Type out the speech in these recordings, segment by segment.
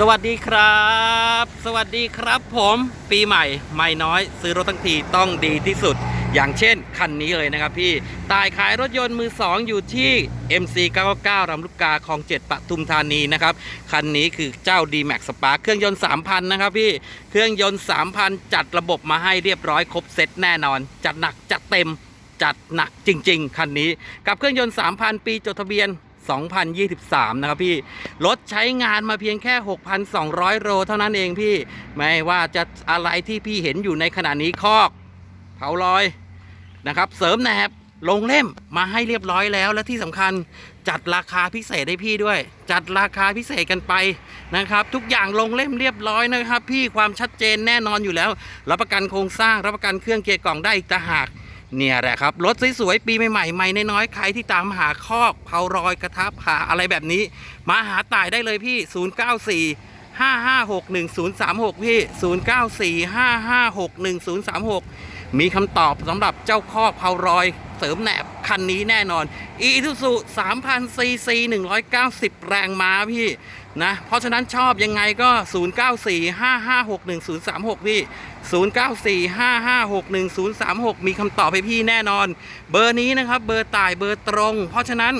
สวัสดีครับ สวัสดีครับผมปีใหม่ไม่น้อยซื้อรถทั้งทีต้องดีที่สุด อย่างเช่นคันนี้เลยนะครับพี่ตายขายรถยนต์มือ 2 อยู่ที่ MC 99รำลูกกาคลอง 7ปทุมธานีนะครับ คันนี้คือเจ้า D-Max Spark เครื่องยนต์ 3,000 นะครับพี่ เครื่องยนต์ 3,000 จัดระบบมาให้เรียบร้อยครบเซตแน่นอน จัดหนักจัดเต็มจัดหนักจริง ๆ คันนี้ กับเครื่องยนต์ 3,000 ปีจดทะเบียน2023 นะครับพี่ รถใช้งานมาเพียงแค่ 6,200 โลเท่านั้นเองพี่ ไม่ว่าจะอะไรที่พี่เห็นอยู่ในขณะนี้คอกเผาลอยนะครับ เสริมแหนบลงเล่มมาให้เรียบร้อยแล้วและที่สำคัญจัดราคาพิเศษให้พี่ด้วย จัดราคาพิเศษกันไปนะครับ ทุกอย่างลงเล่มเรียบร้อยนะครับ พี่ความชัดเจนแน่นอนอยู่แล้ว รับประกันโครงสร้างรับประกันเครื่องเกียร์กล่องได้อีกต่างหาก เนี่ยแหละครับ รถสวยๆปีใหม่ๆใหม่น้อยๆใครที่ตามหาคอกเผารอยกระทับหาอะไรแบบนี้ มาหาต่ายได้เลยพี่ 094 5561036 พี่ 094 5561036 มีคำตอบสำหรับเจ้าคอกเผารอยเสริมแหนบคันนี้แน่นอน อีทูสุ3,000ซีซี190 แรงม้าพี่นะ เพราะฉะนั้นชอบยังไงก็ 0945561036 พี่ 0945561036 มีคำตอบให้พี่แน่นอน เบอร์นี้นะครับ เบอร์ต่ายเบอร์ตรง เพราะฉะนั้น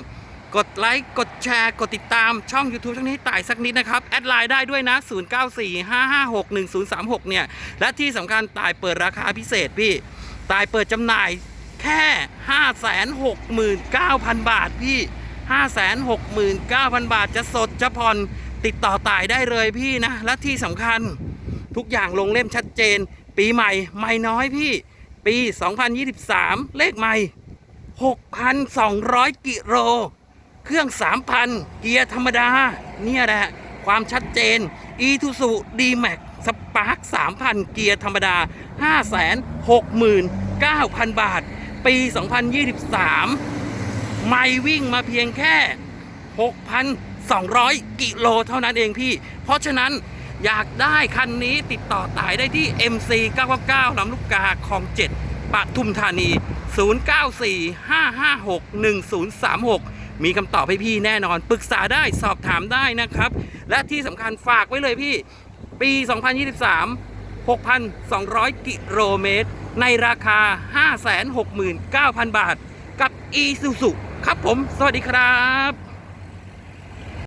กดไลค์กดแชร์กดติดตามช่อง YouTube ช่องนี้ต่ายสักนิดนะครับ แอดไลน์ได้ด้วยนะ 0945561036 เนี่ย และที่สำคัญต่ายเปิดราคาพิเศษพี่ต่ายเปิดจำหน่ายแค่ 569,000 บาทพี่ 569,000 บาทจะสดจะผ่อนติดต่อต่ายได้เลยพี่นะ และที่สำคัญทุกอย่างลงเล่มชัดเจน ปีใหม่ไม่น้อยพี่ ปี 2023 เลขใหม่ 6,200 กิโล เครื่อง 3,000 เกียร์ธรรมดา เนี่ยแหละ ความชัดเจน e t u s u D-Max Spark 3,000 เกียร์ธรรมดา 569,000 บาท ปี 2023 ไม่วิ่งมาเพียงแค่ 6,200 กิโลเท่านั้นเองพี่ เพราะฉะนั้นอยากได้คันนี้ติดต่อตายได้ที่ MC 999ลำลูกกาคลอง 7ปทุมธานี 0945561036 มีคำตอบให้พี่แน่นอนปรึกษาได้สอบถามได้นะครับ และที่สำคัญฝากไว้เลยพี่ ปี 2023 6,200 กิโลเมตร ในราคา 569,000 บาท กับ e s u s u ครับผม สวัสดีครับ